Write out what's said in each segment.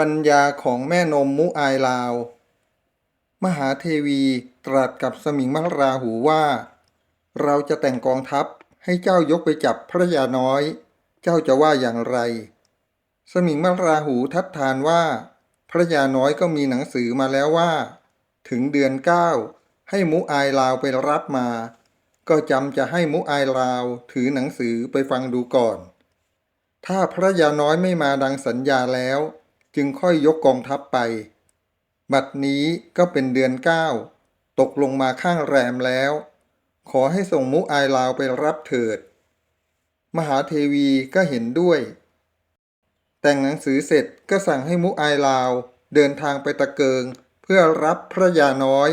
ปัญญาของแม่นมมุอายลาว มหาเทวีตรัสกับสมิงมราหูว่า เราจะแต่งกองทัพให้เจ้ายกไปจับพระยาน้อย เจ้าจะว่าอย่างไร สมิงมราหูทัดทานว่า พระยาน้อยก็มีหนังสือมาแล้วว่า ถึงเดือนเก้าให้มุอายลาวไปรับมา ก็จำจะให้มุอายลาวถือหนังสือไปฟังดูก่อน ถ้าพระยาน้อยไม่มาดังสัญญาแล้ว จึงค่อยยกกองทัพไป บัดนี้ก็เป็นเดือนเก้าตกลงมาข้างแรมแล้ว ขอให้ส่งมุอายลาวไปรับเถิด มหาเทวีก็เห็นด้วย แต่งหนังสือเสร็จก็สั่งให้มุอายลาว เดินทางไปตะเกิง เพื่อรับพระยาน้อย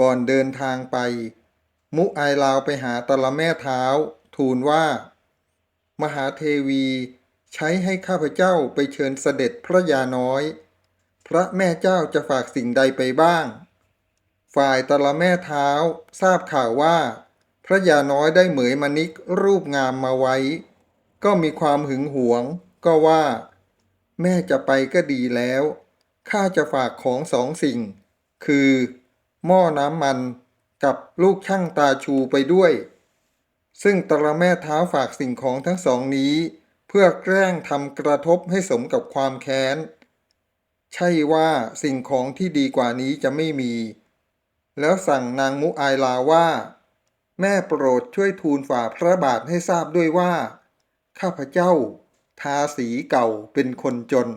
ก่อนเดินทางไป มุอายลาวไปหาตะละแม่เท้า ทูลว่า มหาเทวี ใช้ให้ข้าพเจ้าไปเชิญเสด็จพระยาน้อย พระแม่เจ้าจะฝากสิ่งใดไปบ้าง ฝ่ายตละแม่เท้าทราบข่าวว่า พระยาน้อยได้เหมยมณิกรูปงามมาไว้ ก็มีความหึงหวง ก็ว่า แม่จะไปก็ดีแล้วข้าจะฝากของสองสิ่ง คือ หม้อน้ำมันกับลูกช่างตาชูไปด้วย ซึ่งตะละแม่เท้าฝากสิ่งของทั้งสองนี้ พื่อแกล้งทำกระทบให้สมกับความแค้น ใช่ว่าสิ่งของที่ดีกว่านี้จะไม่มี แล้วสั่งนางมุอายลาว่า แม่โปรดช่วยทูลฝ่าพระบาทให้ทราบด้วยว่า ข้าพเจ้า ทาสีเก่าเป็นคนจน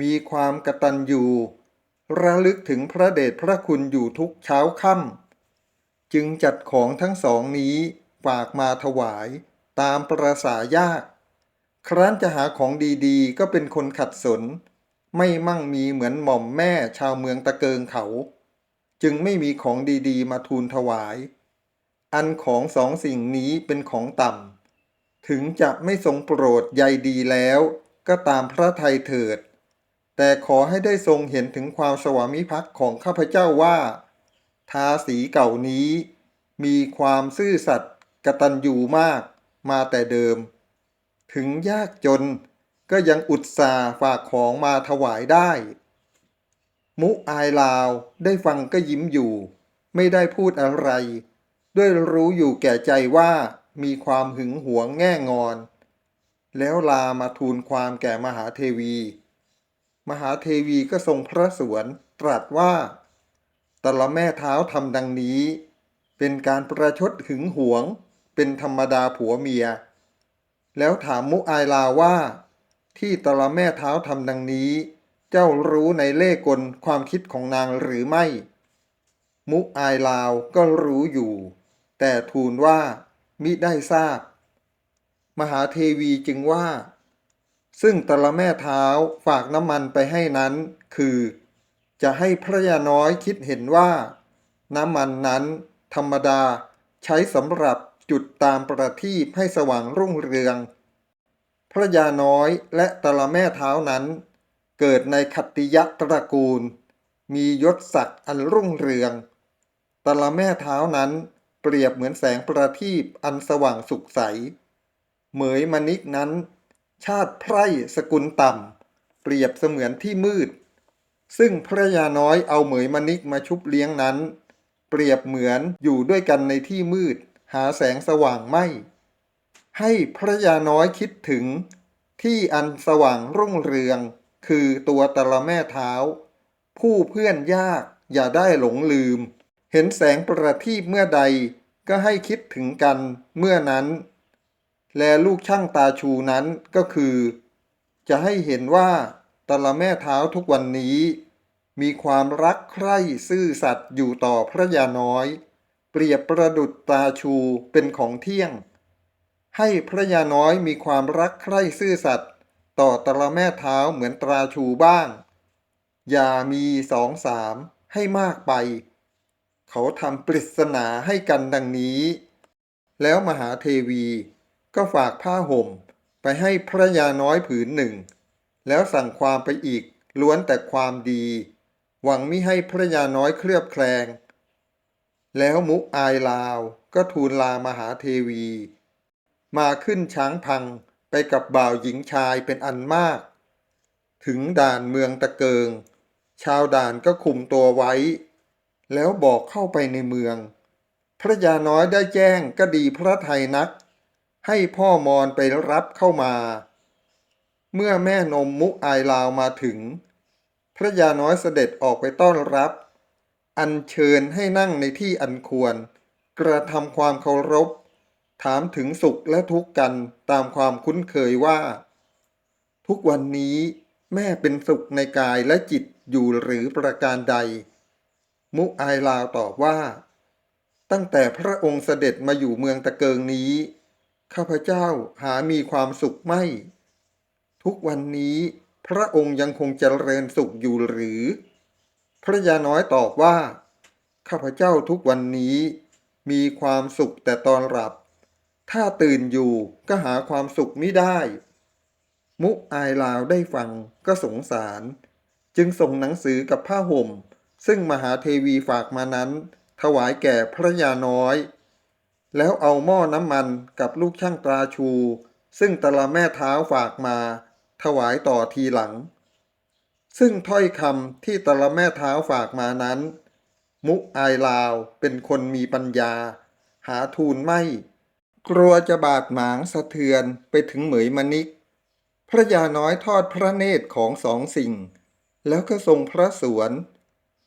มีความกระตัญญูระลึกถึงพระเดชพระคุณอยู่ทุกเช้าค่ำจึงจัดของทั้งสองนี้ฝากมาถวายตามประสายาก ครั้นจะหาของดีๆ ก็เป็นคนขัดสน ไม่มั่งมีเหมือนหม่อมแม่ชาวเมืองตะเกิงเขา จึงไม่มีของดีๆ มาทูลถวาย อันของสองสิ่งนี้เป็นของต่ำ ถึงจะไม่ทรงโปรดใยดีแล้ว ก็ตามพระทัยเถิด แต่ขอให้ได้ทรงเห็นถึงความสวามิภักดิ์ของข้าพเจ้าว่า ทาสีเก่านี้ มีความซื่อสัตย์กตัญญูมากมาแต่เดิม ถึงยากจน ก็ยังอุตส่าห์ฝากของมาถวายได้ มุอายลาวได้ฟังก็ยิ้มอยู่ ไม่ได้พูดอะไร ด้วยรู้อยู่แก่ใจว่ามีความหึงหวงแง่งอน แล้วลามาทูลความแก่มหาเทวี มหาเทวีก็ทรงพระสวนตรัสว่าแต่ละแม่เท้าทำดังนี้ เป็นการประชดหึงหวง เป็นธรรมดาผัวเมีย แล้วถามมุอายลาว่า ที่ตละแม่เท้าทำดังนี้ เจ้ารู้ในเล่กลความคิดของนางหรือไม่ มุอายลาวก็รู้อยู่ แต่ทูลว่า มิได้ทราบ มหาเทวีจึงว่า ซึ่งตละแม่เท้าฝากน้ำมันไปให้นั้น คือ จะให้พระยาน้อยคิดเห็นว่า น้ำมันนั้น ธรรมดาใช้สำหรับ จุดตามประทีปให้สว่างรุ่งเรือง พระยาน้อยและตละแม่เท้านั้น เกิดในขัตติยะตระกูล มียศศักดิ์อันรุ่งเรือง ตละแม่เท้านั้นเปรียบเหมือนแสงประทีปอันสว่างสุขใส เหมยมณิกนั้น ชาติไพร่สกุลต่ำ เปรียบเสมือนที่มืด ซึ่งพระยาน้อยเอาเหมยมณิกมาชุบเลี้ยงนั้น เปรียบเหมือนอยู่ด้วยกันในที่มืด หาแสงสว่างไม่ ให้พระยาน้อยคิดถึง ที่อันสว่างรุ่งเรือง คือตัวตะละแม่เท้า ผู้เพื่อนยากอย่าได้หลงลืม เห็นแสงประทีปเมื่อใดก็ให้คิดถึงกันเมื่อนั้น แลลูกช่างตาชูนั้นก็คือ จะให้เห็นว่าตะละแม่เท้าทุกวันนี้ มีความรักใคร่ซื่อสัตย์อยู่ต่อพระยาน้อย เปรียบประดุจตาชูเป็นของเที่ยง ให้พระยาน้อยมีความรักใคร่ซื่อสัตย์ต่อตะละแม่เท้าเหมือนตราชูบ้าง อย่ามีสองสามให้มากไป เขาทำปริศนาให้กันดังนี้ แล้วมหาเทวีก็ฝากผ้าห่มไปให้พระยาน้อยผืนหนึ่ง แล้วสั่งความไปอีกล้วนแต่ความดี หวังมิให้พระยาน้อยเคลือบแคลง แล้วมุอายลาวก็ทูลลามหาเทวี มาขึ้นช้างพังไปกับบ่าวหญิงชายเป็นอันมาก ถึงด่านเมืองตะเกิง ชาวด่านก็คุมตัวไว้ แล้วบอกเข้าไปในเมือง พระยาน้อยได้แจ้งก็ดีพระไทยนัก ให้พ่อมอนไปรับเข้ามา เมื่อแม่นมมุอายลาวมาถึง พระยาน้อยเสด็จออกไปต้อนรับ อัญเชิญให้นั่งในที่อันควร กระทำความเคารพ ถามถึงสุขและทุกข์กันตามความคุ้นเคยว่า ทุกวันนี้แม่เป็นสุขในกายและจิตอยู่หรือประการใด มุอายลาวตอบว่า ตั้งแต่พระองค์เสด็จมาอยู่เมืองตะเกิงนี้ ข้าพเจ้าหามีความสุขไม่ ทุกวันนี้พระองค์ยังคงเจริญสุขอยู่หรือ พระยาน้อยตอบว่า ข้าพเจ้าทุกวันนี้มีความสุขแต่ตอนหลับ ถ้าตื่นอยู่ก็หาความสุขไม่ได้ มุอายลาวได้ฟังก็สงสาร จึงส่งหนังสือกับผ้าห่ม ซึ่งมหาเทวีฝากมานั้น ถวายแก่พระยาน้อย แล้วเอาหม้อน้ำมันกับลูกช่างตราชู ซึ่งตะละแม่เท้าฝากมา ถวายต่อทีหลัง ซึ่งถ้อยคำที่ตละแม่เท้าฝากมานั้น มุอายลาวเป็นคนมีปัญญา หาทูลไม่ กลัวจะบาดหมางสะเทือนไปถึงเหมยมณิก พระยาน้อยทอดพระเนตรของสองสิ่ง แล้วก็ทรงพระสวน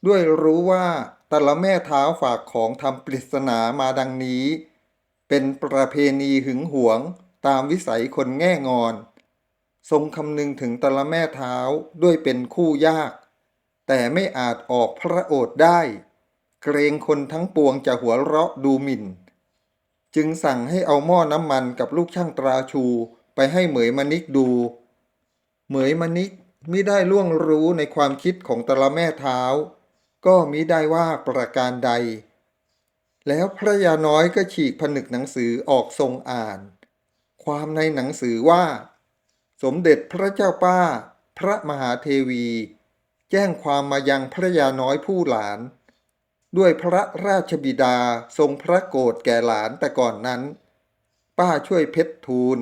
ด้วยรู้ว่าตละแม่เท้าฝากของทำปริศนามาดังนี้ เป็นประเพณีหึงหวงตามวิสัยคนแง่งอน ทรงคำนึงถึงตละแม่เท้าด้วยเป็นคู่ยาก แต่ไม่อาจออกพระโอษฐ์ได้ เกรงคนทั้งปวงจะหัวเราะดูหมิ่น จึงสั่งให้เอาหม้อน้ำมันกับลูกช่างตราชูไปให้เหมยมณิกดู เหมยมณิกมิได้ล่วงรู้ในความคิดของตละแม่เท้า ก็มิได้ว่าประการใด แล้วพระยาน้อยก็ฉีกผนึกหนังสือออกทรงอ่าน ความในหนังสือว่า สมเด็จพระเจ้าป้า พระมหาเทวี แจ้งความมายังพระยาน้อยผู้หลาน ด้วยพระราชบิดาทรงพระโกรธแก่หลานแต่ก่อนนั้น ป้าช่วยเพชรทูล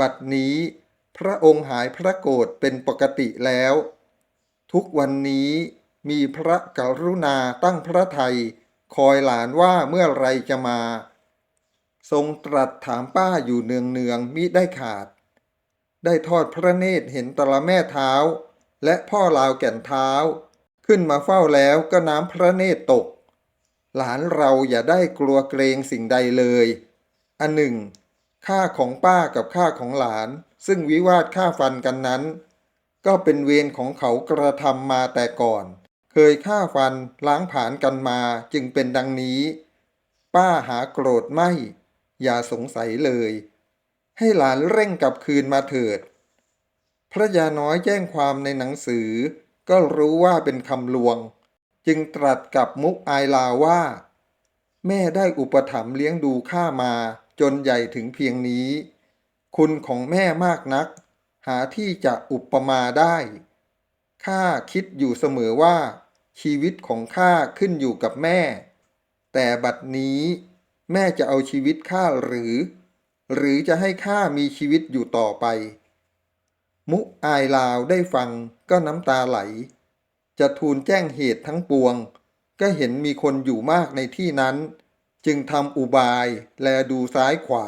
บัดนี้พระองค์หายพระโกรธเป็นปกติแล้ว ทุกวันนี้มีพระกรุณาตั้งพระไทยคอยหลานว่าเมื่อไรจะมา ทรงตรัสถามป้าอยู่เนืองเนืองๆมิได้ขาด ได้ทอดพระเนตรเห็นตละแม่เท้า และพ่อลาวแก่นเท้า ขึ้นมาเฝ้าแล้วก็น้ำพระเนตรตก หลานเราอย่าได้กลัวเกรงสิ่งใดเลย อันหนึ่งค่าของป้ากับค่าของหลาน ซึ่งวิวาทค่าฟันกันนั้น ก็เป็นเวรของเขากระทำมาแต่ก่อน เคยฆ่าฟันล้างผาญกันมาจึงเป็นดังนี้ ป้าหาโกรธไม่ อย่าสงสัยเลย ให้หลานเร่งกลับคืนมาเถิด พระยาน้อยแจ้งความในหนังสือ ก็รู้ว่าเป็นคำลวง จึงตรัสกับมุกอายลาว่า แม่ได้อุปถัมภ์เลี้ยงดูข้ามาจนใหญ่ถึงเพียงนี้ คุณของแม่มากนัก หาที่จะอุปมาได้ข้าคิดอยู่เสมอว่า ชีวิตของข้าขึ้นอยู่กับแม่ แต่บัดนี้แม่จะเอาชีวิตข้าหรือ หรือจะให้ข้ามีชีวิตอยู่ต่อไป มุอายลาวได้ฟังก็น้ำตาไหล จะทูลแจ้งเหตุทั้งปวง ก็เห็นมีคนอยู่มากในที่นั้น จึงทำอุบายแลดูซ้ายขวา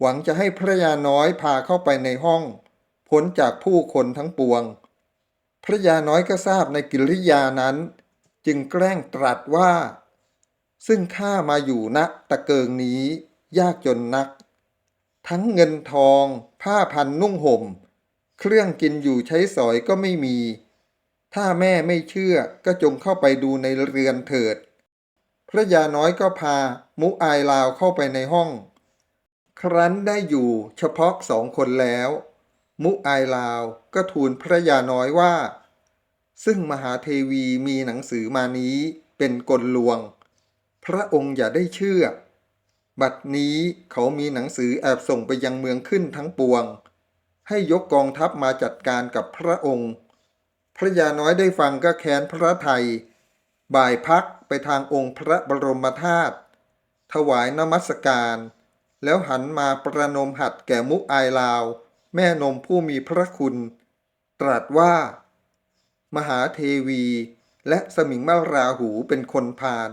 หวังจะให้พระยาน้อยพาเข้าไปในห้อง พ้นจากผู้คนทั้งปวง พระยาน้อยก็ทราบในกิริยานั้น จึงแกล้งตรัสว่า ซึ่งข้ามาอยู่ณตะเกิงนี้ยากจนนัก ทั้งเงินทอง ผ้าพันนุ่งห่ม เครื่องกินอยู่ใช้สอยก็ไม่มี ถ้าแม่ไม่เชื่อก็จงเข้าไปดูในเรือนเถิด พระยาน้อยก็พามุอายลาวเข้าไปในห้อง ครั้นได้อยู่เฉพาะสองคนแล้ว มุอายลาวก็ทูลพระยาน้อยว่า ซึ่งมหาเทวีมีหนังสือมานี้เป็นกลลวง พระองค์อย่าได้เชื่อ บัดนี้เขามีหนังสือแอบส่งไปยังเมืองขึ้นทั้งปวง ให้ยกกองทัพมาจัดการกับพระองค์ พระยาน้อยได้ฟังก็แค้นพระไทย บ่ายพักไปทางองค์พระบรมธาตุถวายนมัสการ แล้วหันมาประนมหัดแก่มุกอายลาว แม่นมผู้มีพระคุณ ตรัสว่า มหาเทวีและสมิงมาราหูเป็นคนพาล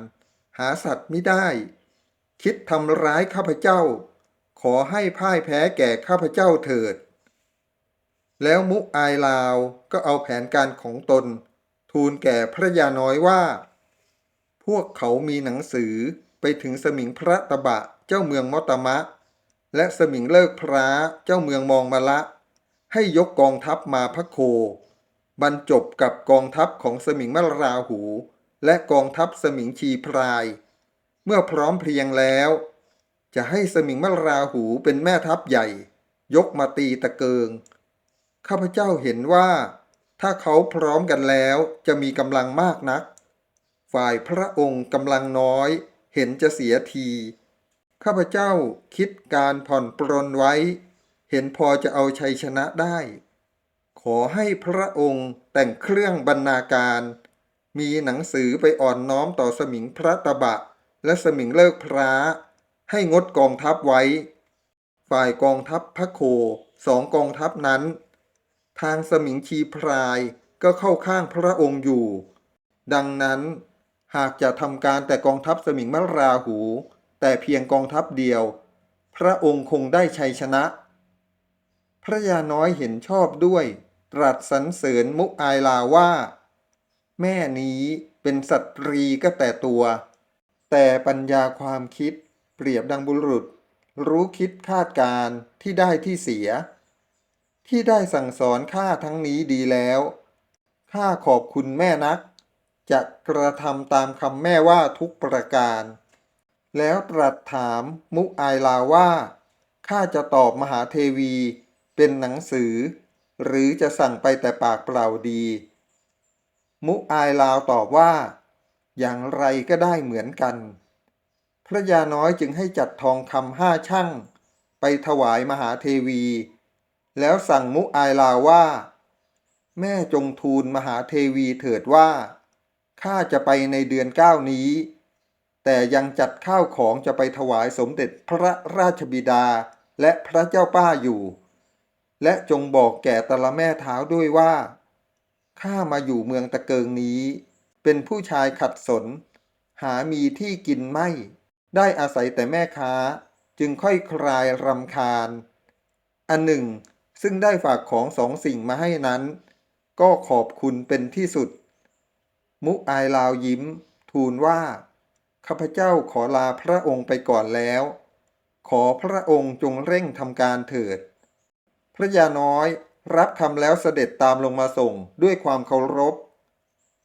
หาสัตว์ไม่ได้ คิดทำร้ายข้าพเจ้า ขอให้พ่ายแพ้แก่ข้าพเจ้าเถิด แล้วมุอายลาวก็เอาแผนการของตน ทูลแก่พระยาน้อยว่า พวกเขามีหนังสือไปถึงสมิงพระตะบะเจ้าเมืองมอตมะ และสมิงเลิกพระเจ้าเมืองมองมาละ ให้ยกกองทัพมาพระโค บรรจบกับกองทัพของสมิงมะราหู และกองทัพสมิงชีพราย เมื่อพร้อมเพรียงแล้ว จะให้สมิงมราหูเป็นแม่ทัพใหญ่ ยกมาตีตะเกิง ข้าพเจ้าเห็นว่า ถ้าเขาพร้อมกันแล้วจะมีกำลังมากนัก ฝ่ายพระองค์กำลังน้อย เห็นจะเสียที ข้าพเจ้าคิดการผ่อนปรนไว้ เห็นพอจะเอาชัยชนะได้ ขอให้พระองค์แต่งเครื่องบรรณาการ มีหนังสือไปอ่อนน้อมต่อสมิงพระตะบะ และสมิงเลิกพระให้งดกองทัพไว้ ฝ่ายกองทัพพระโคสองกองทัพนั้น ทางสมิงชีพรายก็เข้าข้างพระองค์อยู่ ดังนั้นหากจะทำการแต่กองทัพสมิงมราหู แต่เพียงกองทัพเดียว พระองค์คงได้ชัยชนะ พระยาน้อยเห็นชอบด้วย ตรัสสรรเสริญมุอายลาว่า แม่นี้เป็นสตรีก็แต่ตัว แต่ปัญญาความคิดเปรียบดังบุรุษ รู้คิดคาดการ์ที่ได้ที่เสีย ที่ได้สั่งสอนข้าทั้งนี้ดีแล้วข้าขอบคุณแม่นัก จะกระทำตามคำแม่ว่าทุกประการ แล้วตรัสถามมุอายลาว่าข้าจะตอบมหาเทวีเป็นหนังสือ หรือจะสั่งไปแต่ปากเปล่าดี มุอายลาวตอบว่า อย่างไรก็ได้เหมือนกัน พระยาน้อยจึงให้จัดทองคำห้าช่างไปถวายมหาเทวี แล้วสั่งมุอายลาว่า แม่จงทูลมหาเทวีเถิดว่า ข้าจะไปในเดือนเก้านี้ แต่ยังจัดข้าวของจะไปถวายสมเด็จพระราชบิดาและพระเจ้าป้าอยู่ และจงบอกแก่ตละแม่เท้าด้วยว่า ข้ามาอยู่เมืองตะเกิงนี้ เป็นผู้ชายขัดสน หามีที่กินไม่ ได้อาศัยแต่แม่ค้าจึงค่อยคลายรำคาญ อันหนึ่ง ซึ่งได้ฝากของสองสิ่งมาให้นั้น ก็ขอบคุณเป็นที่สุด มุอายลาวยิ้ม ทูลว่า ข้าพเจ้าขอลาพระองค์ไปก่อนแล้ว ขอพระองค์จงเร่งทำการเถิด พระยาน้อยรับคำแล้วเสด็จตามลงมาส่งด้วยความเคารพ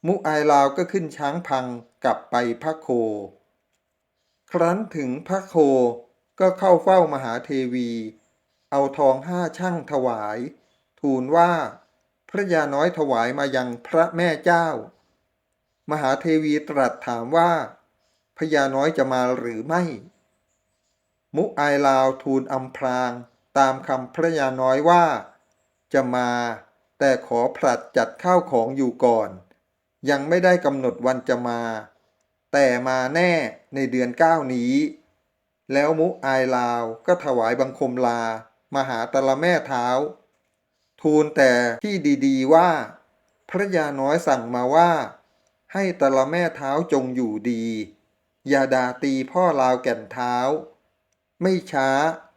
มุอายลาวก็ขึ้นช้างพังกลับไปพระโค ครั้นถึงพระโคก็เข้าเฝ้ามหาเทวี เอาทองห้าช่างถวาย ทูลว่าพระยาน้อยถวายมายังพระแม่เจ้า มหาเทวีตรัสถามว่าพญาน้อยจะมาหรือไม่ มุอายลาวทูลอำพรางตามคำพระยาน้อยว่า จะมา แต่ขอผลัดจัดข้าวของอยู่ก่อน ยังไม่ได้กำหนดวันจะมา แต่มาแน่ในเดือนเก้านี้ แล้วมุอายลาวก็ถวายบังคมลา มหาตะละแม่เท้า ทูลแต่ที่ดีๆว่า พระยาน้อยสั่งมาว่า ให้ตะละแม่เท้าจงอยู่ดี อย่าด่าตีพ่อลาวแก่นเท้า ไม่ช้า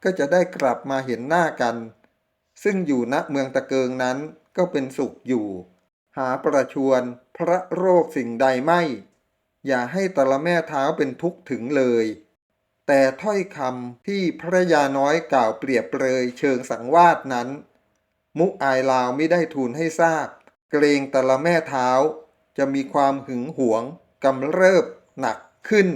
ก็จะได้กลับมาเห็นหน้ากัน ซึ่งอยู่ณเมืองตะเกิงนั้นก็เป็นสุขอยู่ หาประชวน พระโรคสิ่งใดไม่ อย่าให้ตะละแม่เท้าเป็นทุกข์ถึงเลย แต่ถ้อยคำที่พระยาน้อยกล่าวเปรียบเปรยเชิงสังวาสนั้น มุอายลาวไม่ได้ทูลให้ทราบ เกรงตะละแม่เท้า จะมีความหึงหวงกำเริบหนักขึ้น